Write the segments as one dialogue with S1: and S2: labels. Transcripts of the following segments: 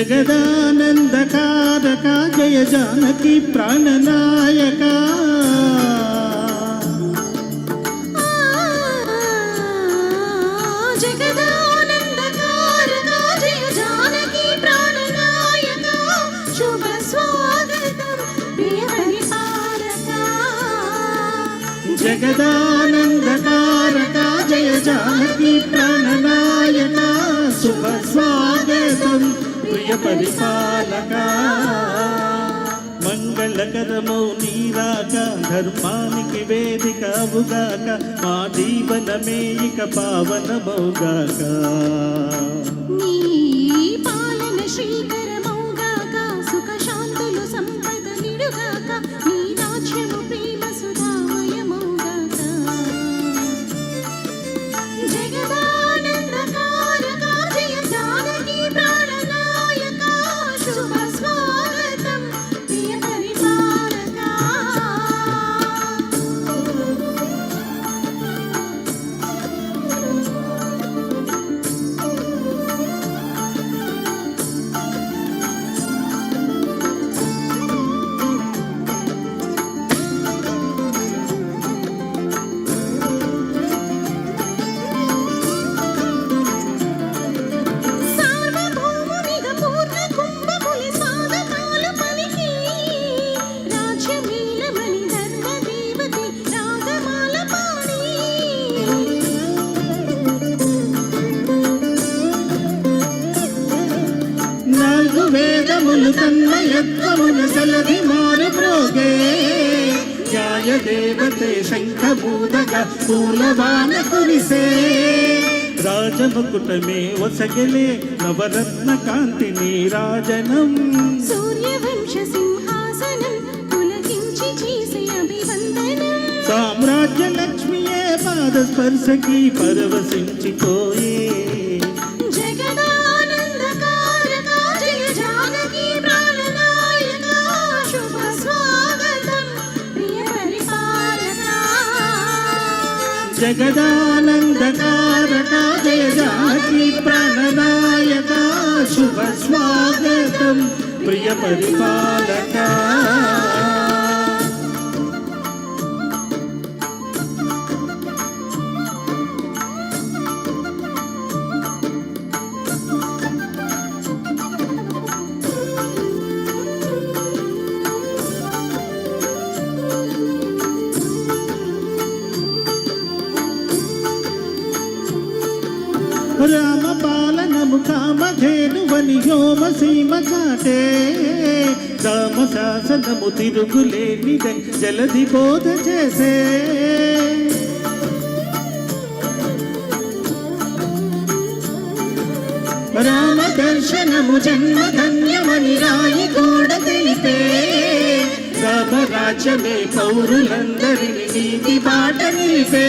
S1: జగదానందకారక జయ జానకి ప్రాణనాయక
S2: జగదానందకారక జయ జానకి ప్రాణనాయక శుభ స్వాగతం ప్రియ పరిపాలక
S1: మంగళకరమౌ నీరాక ధర్మానికి వేదిక అవుగాక మా జీవనమే ఇక పావనమౌగాక
S2: నీ పాలన శ్రీకరమౌగాక
S1: వేదములు తన్మయత్వమున సలది మారు ప్రోగే. న్యాయ దేవతే శంఖభూతక పూలవాన కురిసే రాజముకుటమే వసగలే నవరత్న కాంతి నీరాజనం.
S2: సూర్యవంశ సింహాసనం పులకించి చేసే అభివందనం.
S1: సామ్రాజ్య లక్ష్మియే పాద స్పర్శకి పరవశించిపోయే.
S2: జగదానందకారక జయ ప్రాణనాయక శుభ స్వాగతం ప్రియ పరిపాలక
S1: రామ పాలనము కామధేనువని వ్యోమ సీమ చాటే. రామ శాసనము తిరుగులేని జలది బోధ చేసే. రామ దర్శనము జన్మ ధన్యమని రాయి కూడా తెలిపే. రామ రాజ్యమే పౌరులందరిని నీతి బాట నిలిపే.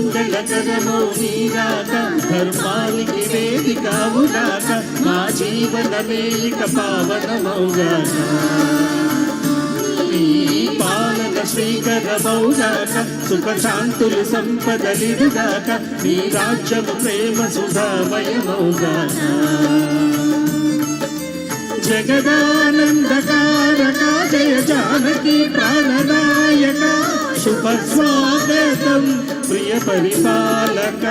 S1: మంగళకరమో నీరాక ధర్మానికి వేదికావుగాక మా జీవనమే ఇక పావనమౌగాక పాలన శ్రీకరమౌగాక సుఖ శాంతులు సంపదలిడుగాక నీ రాజ్యము ప్రేమ సుధామయమౌగాక జగదానందకారక జయ జానకి ప్రాణనాయక శుభ స్వాగతం ప్రియ పరిపాలక.